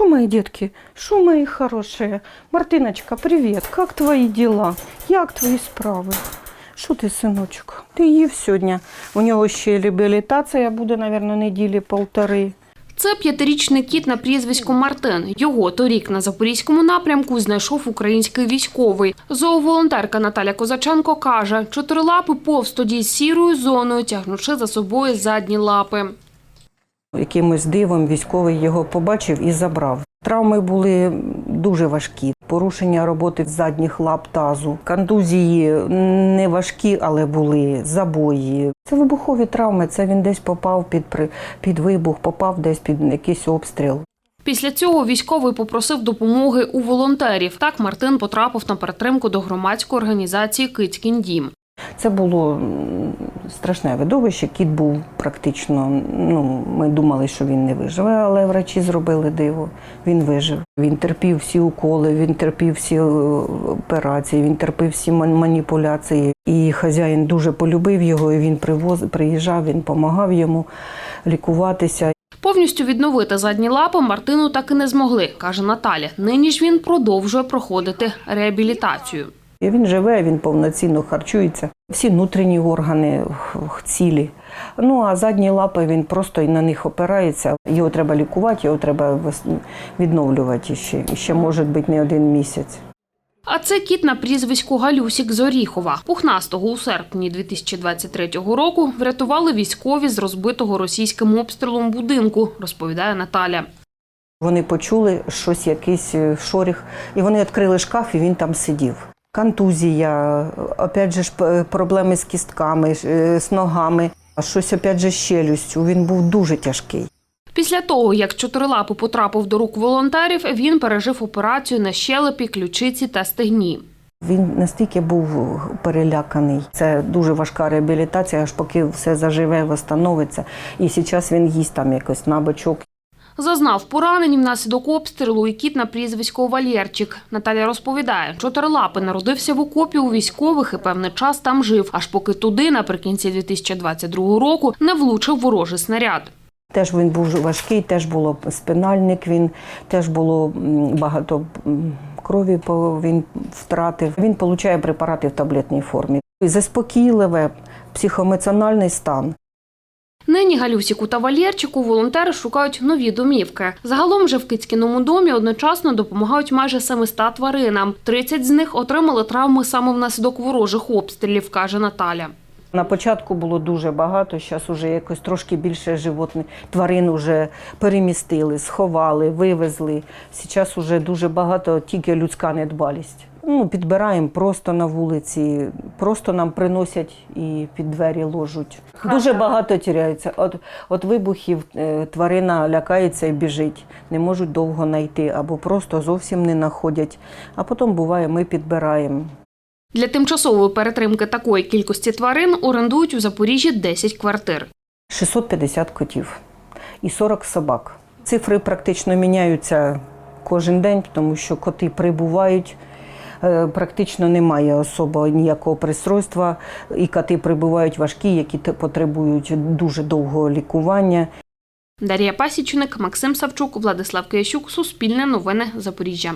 Что, мои детки? Что, мои хорошие? Мартиночка, привет. Как твои дела? Як твої справи? Що ти, синочок? Ти їв сьогодні. У нього ще реабілітація буде, мабуть, неділі полтори. Це п'ятирічний кіт на прізвисько Мартин. Його торік на запорізькому напрямку знайшов український військовий. Зооволонтерка Наталя Козаченко каже, чотирилапи повз тоді сірою зоною, тягнучи за собою задні лапи. Якимось дивом військовий його побачив і забрав. Травми були дуже важкі. Порушення роботи задніх лап тазу, контузії не важкі, але були забої. Це вибухові травми. Це він десь попав під, під вибух, попав десь під якийсь обстріл. Після цього військовий попросив допомоги у волонтерів. Так Мартин потрапив на перетримку до громадської організації Кицькін дім. Це було страшне видовище. Кіт був практично. Ну, ми думали, що він не виживе, але врачі зробили диво. Він вижив. Він терпів всі уколи, він терпів всі е, операції, він терпів всі ман- маніпуляції. І хазяїн дуже полюбив його. і Він привоз, приїжджав, він допомагав йому лікуватися. Повністю відновити задні лапи Мартину так і не змогли, каже Наталя. Нині ж він продовжує проходити реабілітацію. І він живе, він повноцінно харчується. Всі внутрішні органи цілі. Ну а задні лапи він просто і на них опирається. Його треба лікувати, його треба відновлювати ще. І ще може бути не один місяць. А це кіт на прізвиську Галюсік з Оріхова. Пухнастого у серпні 2023 року врятували військові з розбитого російським обстрілом будинку, розповідає Наталя. Вони почули щось, якийсь е, шоріх, і вони відкрили шкаф, і він там сидів. Контузія, опять же проблеми з кістками, е, з ногами, а щось опять же з челюстю. Він був дуже тяжкий. Після того, як чотирилапий потрапив до рук волонтерів, він пережив операцію на щелепі, ключиці та стегні. Він настільки був переляканий. Це дуже важка реабілітація, аж поки все заживе, встановиться. І зараз він їсть там якось на бочок. Зазнав поранень внаслідок обстрілу і кіт на прізвисько Валєрчик. Наталя розповідає, чотирилапий народився в окопі у військових і певний час там жив, аж поки туди, наприкінці 2022 року, не влучив ворожий снаряд. Теж він був важкий, теж було спинальник, він теж було багато крові він втратив. Він отримує препарати в таблетній формі. Заспокійливе, психоемоціональний стан. Нині Галюсіку та Валєрчику волонтери шукають нові домівки. Загалом же в Кицькіному домі одночасно допомагають майже 700 тваринам. 30 з них отримали травми саме внаслідок ворожих обстрілів, каже Наталя. На початку було дуже багато, зараз вже якось трошки більше животних тварин вже перемістили, сховали, вивезли. Зараз вже дуже багато тільки людська недбалість. Ну, підбираємо просто на вулиці, просто нам приносять і під двері ложуть. Дуже багато тіряється. От, от вибухів е, тварина лякається і біжить, не можуть довго знайти або просто зовсім не знаходять. А потім буває, ми підбираємо. Для тимчасової перетримки такої кількості тварин орендують у Запоріжжі 10 квартир. 650 котів і 40 собак. Цифри практично міняються кожен день, тому що коти прибувають. е, Практично немає особо ніякого пристройства, і коти прибувають важкі, які потребують дуже довгого лікування. Дар'я Пасічник, Максим Савчук, Владислав Киящук, Суспільне новини Запоріжжя.